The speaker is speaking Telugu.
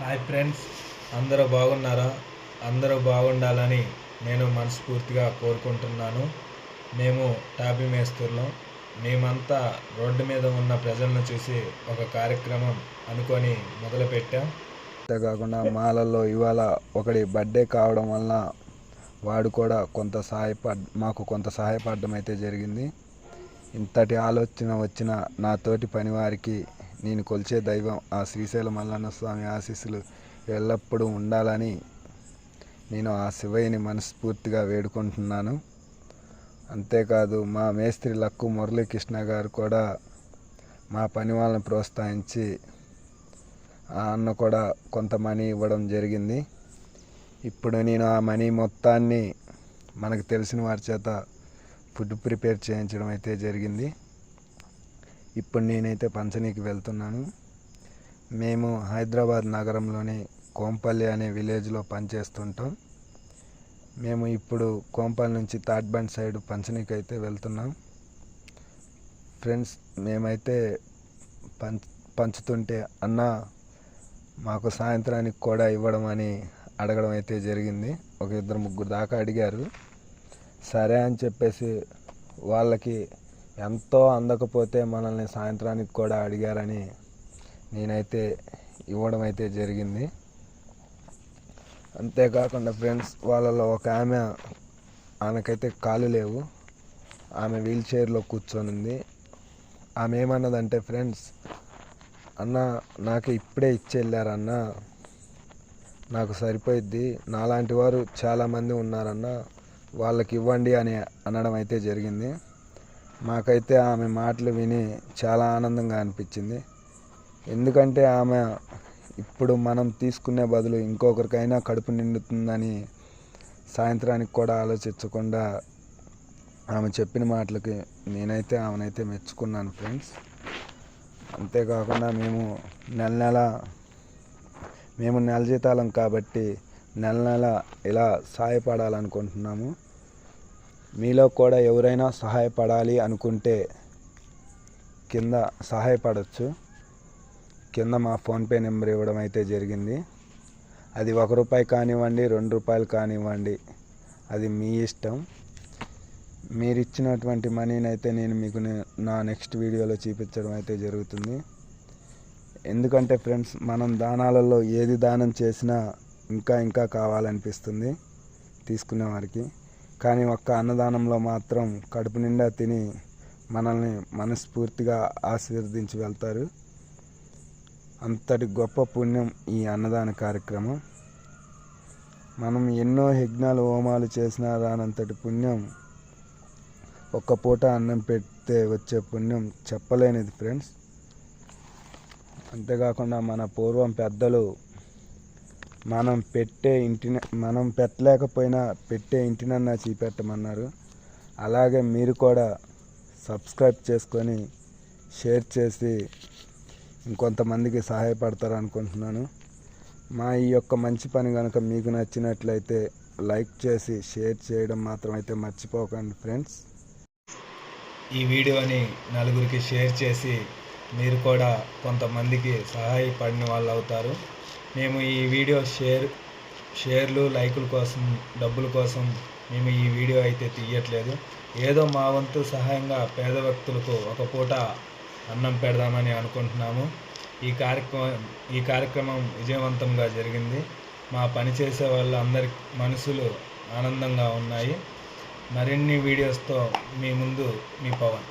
హాయ్ ఫ్రెండ్స్ అందరూ బాగున్నారా? అందరూ బాగుండాలని నేను మనస్ఫూర్తిగా కోరుకుంటున్నాను. మేము టాపీ మేస్తున్నాం మేమంతా రోడ్డు మీద ఉన్న ప్రజలను చూసి ఒక కార్యక్రమం అనుకొని మొదలుపెట్టాం. అంతేకాకుండా మాలల్లో ఇవాళ ఒకటి బర్త్డే కావడం వలన వాడు కూడా కొంత సహాయపడ్ మాకు కొంత సహాయపడడం అయితే జరిగింది. ఇంతటి ఆలోచన వచ్చిన నా తోటి పనివారికి నేను కొలిచే దైవం ఆ శ్రీశైల మల్లన్న స్వామి ఆశీస్సులు ఎల్లప్పుడూ ఉండాలని నేను ఆ శివయ్యని మనస్ఫూర్తిగా వేడుకుంటున్నాను. అంతేకాదు మా మేస్త్రి లక్కు మురళీకృష్ణ గారు కూడా మా పని వాళ్ళని ప్రోత్సహించి ఆ అన్న కూడా కొంత మనీ ఇవ్వడం జరిగింది. ఇప్పుడు నేను ఆ మనీ మొత్తాన్ని మనకు తెలిసిన వారి చేత ఫుడ్ ప్రిపేర్ చేయించడం అయితే జరిగింది. ఇప్పుడు నేనైతే పంచనీకి వెళ్తున్నాను. మేము హైదరాబాద్ నగరంలోని కోంపల్లి అనే విలేజ్లో పనిచేస్తుంటాం. మేము ఇప్పుడు కోంపల్లి నుంచి తాడ్బండ్ సైడ్ పంచనీకి అయితే వెళ్తున్నాం. ఫ్రెండ్స్ మేమైతే పంచ్ పంచుతుంటే అన్న మాకు సాయంత్రానికి కూడా ఇవ్వడం అని అడగడం అయితే జరిగింది. ఒక ఇద్దరు ముగ్గురు దాకా అడిగారు. సరే అని చెప్పేసి వాళ్ళకి ఎంతో అందకపోతే మనల్ని సాయంత్రానికి కూడా అడిగారని నేనైతే ఇవ్వడం అయితే జరిగింది. అంతేకాకుండా ఫ్రెండ్స్ వాళ్ళలో ఒక ఆమె ఆమెకైతే కాలు లేవు. ఆమె వీల్ చైర్లో కూర్చొనింది. ఆమె ఏమన్నదంటే ఫ్రెండ్స్ అన్న నాకు ఇప్పుడే ఇచ్చెళ్ళారన్న నాకు సరిపోయిద్ది. నాలాంటి వారు చాలామంది ఉన్నారన్న వాళ్ళకి ఇవ్వండి అని అనడం అయితే జరిగింది. మాకైతే ఆమె మాటలు విని చాలా ఆనందంగా అనిపించింది. ఎందుకంటే ఆమె ఇప్పుడు మనం తీసుకునే బదులు ఇంకొకరికైనా కడుపు నిండుతుందని సాయంత్రానికి కూడా ఆలోచించకుండా ఆమె చెప్పిన మాటలకి నేనైతే ఆమెనైతే మెచ్చుకున్నాను ఫ్రెండ్స్. అంతేకాకుండా మేము నెల నెల మేము నెల జీతాలం కాబట్టి నెల నెల ఇలా సహాయపడాలనుకుంటున్నాము మీలో కూడా ఎవరైనా సహాయపడాలి అనుకుంటే కింద సహాయపడవచ్చు కింద మా ఫోన్పే నెంబర్ ఇవ్వడం అయితే జరిగింది. అది ఒక రూపాయి కానివ్వండి రెండు రూపాయలు కానివ్వండి అది మీ ఇష్టం. మీరు ఇచ్చినటువంటి మనీని అయితే నేను మీకు నా నెక్స్ట్ వీడియోలో చూపించడం అయితే జరుగుతుంది. ఎందుకంటే ఫ్రెండ్స్ మనం దానాలలో ఏది దానం చేసినా ఇంకా ఇంకా కావాలనిపిస్తుంది తీసుకునే వారికి కానీ ఒక్క అన్నదానంలో మాత్రం కడుపు నిండా తిని మనల్ని మనస్ఫూర్తిగా ఆశీర్వదించి వెళ్తారు. అంతటి గొప్ప పుణ్యం ఈ అన్నదాన కార్యక్రమం. మనం ఎన్నో యజ్ఞాలు హోమాలు చేసినా రానంతటి పుణ్యం ఒక్క పూట అన్నం పెడితే వచ్చే పుణ్యం చెప్పలేనిది ఫ్రెండ్స్. అంతేకాకుండా మన పూర్వం పెద్దలు మనం పెట్టే ఇంటిని మనం పెట్టలేకపోయినా పెట్టే ఇంటినన్నా చూపెట్టమన్నారు. అలాగే మీరు కూడా సబ్స్క్రైబ్ చేసుకొని షేర్ చేసి ఇంకొంతమందికి సహాయపడతారు అనుకుంటున్నాను మా ఈ యొక్క మంచి పని కనుక మీకు నచ్చినట్లయితే లైక్ చేసి షేర్ చేయడం మాత్రం అయితే మర్చిపోకండి ఫ్రెండ్స్. ఈ వీడియోని నలుగురికి షేర్ చేసి మీరు కూడా కొంతమందికి సహాయపడిన వాళ్ళు అవుతారు మేము ఈ వీడియో షేర్ షేర్లు లైకుల కోసం డబ్బుల కోసం మేము ఈ వీడియో అయితే తీయట్లేదు. ఏదో మా వంతు సహాయంగా పేద వ్యక్తులకు ఒక పూట అన్నం పెడదామని అనుకుంటున్నాము. ఈ కార్యక్రమం ఈ కార్యక్రమం విజయవంతంగా జరిగింది. మా పనిచేసే వాళ్ళందరి మనసులు ఆనందంగా ఉన్నాయి. మరిన్ని వీడియోస్తో మీ ముందు మీ పవన్.